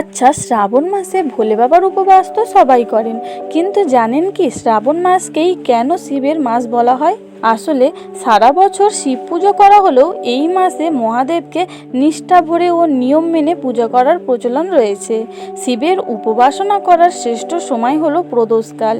আচ্ছা শ্রাবণ মাসে ভোলে বাবার উপবাস তো সবাই করেন, কিন্তু জানেন কি শ্রাবণ মাসকেই কেন শিবের মাস বলা হয়? আসলে সারা বছর শিব পুজো করা হলেও এই মাসে মহাদেবকে নিষ্ঠা ভরে ও নিয়ম মেনে পুজো করার প্রচলন রয়েছে। শিবের উপবাসনা করার শ্রেষ্ঠ সময় হলো প্রদোষকাল।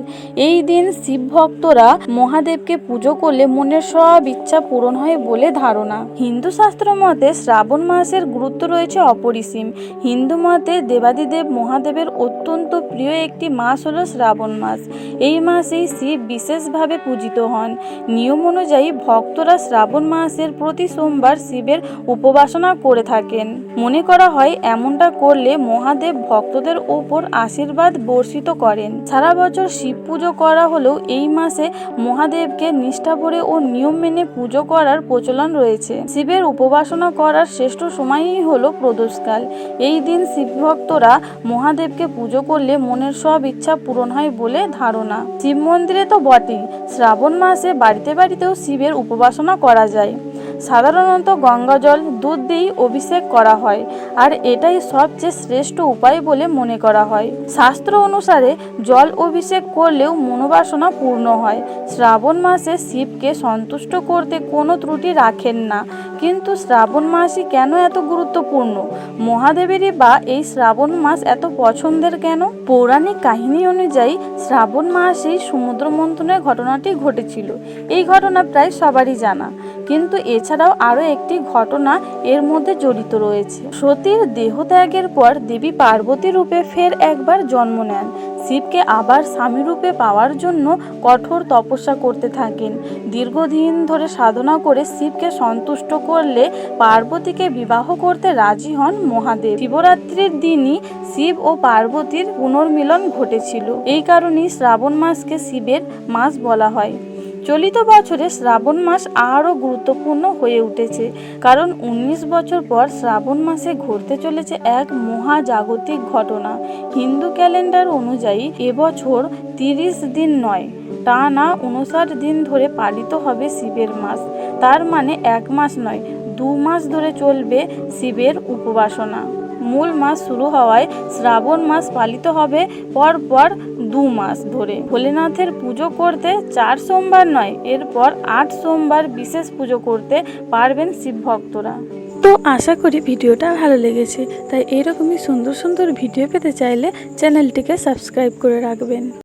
এই দিন শিব ভক্তরা মহাদেবকে পুজো করলে মনের সব ইচ্ছা পূরণ হয় বলে ধারণা। হিন্দু শাস্ত্র মতে শ্রাবণ মাসের গুরুত্ব রয়েছে অপরিসীম। হিন্দু মতে দেবাদিদেব মহাদেবের অত্যন্ত প্রিয় একটি মাস হলো শ্রাবণ মাস। এই মাসেই শিব বিশেষভাবে পূজিত হন। নিয়ম অনুযায়ী ভক্তরা শ্রাবণ মাসের প্রতি সোমবার শিবের উপাসনা করে থাকেন। মনে করা হয়, এমনটা করলে মহাদেব ভক্তদের ওপর আশীর্বাদ বর্ষিত করেন। সারা বছর শিব পুজো করা হলেও এই মাসে মহাদেবকে নিষ্ঠা ভরে ও নিয়ম মেনে পুজো করার প্রচলন রয়েছে। শিবের উপাসনা করার শ্রেষ্ঠ সময়ই হলো প্রদোষকাল। এই দিন শিব ভক্তরা মহাদেবকে পুজো করলে মনের সব ইচ্ছা পূরণ হয় বলে ধারণা শিব মন্দিরে তো বটেই। শ্রাবণ মাসে বাড়িতে বাড়িতেও শিবের উপাসনা করা যায়। সাধারণত গঙ্গা জল, দুধ দিয়েই অভিষেক করা হয়, আর এটাই সবচেয়ে শ্রেষ্ঠ উপায় বলে মনে করা হয়। শাস্ত্র অনুসারে জল অভিষেক করলেও মনোবাসনা পূর্ণ হয়। শ্রাবণ মাসে শিবকে সন্তুষ্ট করতে কোনো ত্রুটি রাখেন না। কিন্তু শ্রাবণ মাসই কেন এত গুরুত্বপূর্ণ? মহাদেবেরই বা এই শ্রাবণ মাস এত পছন্দের কেন? পৌরাণিক কাহিনী অনুযায়ী শ্রাবণ মাসেই সমুদ্র মন্থনের ঘটনাটি ঘটেছিল। এই ঘটনা প্রায় সবারই জানা। কিন্তু এছাড়াও আরও একটি ঘটনা এর মধ্যে জড়িত রয়েছে। সতীর দেহত্যাগের পর দেবী পার্বতী রূপে ফের একবার জন্ম নেন। শিবকে আবার স্বামী রূপে পাওয়ার জন্য কঠোর তপস্যা করতে থাকেন। দীর্ঘদিন ধরে সাধনা করে শিবকে সন্তুষ্ট করলে পার্বতীকে বিবাহ করতে রাজি হন মহাদেব। শিবরাত্রির দিনই শিব ও পার্বতীর পুনর্মিলন ঘটেছিল। এই কারণেই শ্রাবণ মাসকে শিবের মাস বলা হয়। চলিত বছরে শ্রাবণ মাস আরও গুরুত্বপূর্ণ হয়ে উঠেছে, কারণ ১৯ বছর পর শ্রাবণ মাসে ঘটতে চলেছে এক মহাজাগতিক ঘটনা। হিন্দু ক্যালেন্ডার অনুযায়ী এবছর তিরিশ দিন নয়, টানা উনষাট দিন ধরে পালিত হবে শিবের মাস। তার মানে এক মাস নয়, দু মাস ধরে চলবে শিবের উপাসনা। মূল মাস শুরু হওয়ায় শ্রাবণ মাস পালিত হবে পর পর দু মাস ধরে। ভোলেনাথের পুজো করতে চার সোমবার নয়, এরপর আট সোমবার বিশেষ পুজো করতে পারবেন শিব ভক্তরা তো আশা করি ভিডিওটা ভালো লেগেছে, তাই এরকমই সুন্দর সুন্দর ভিডিও পেতে চাইলে চ্যানেলটিকে সাবস্ক্রাইব করে রাখবেন।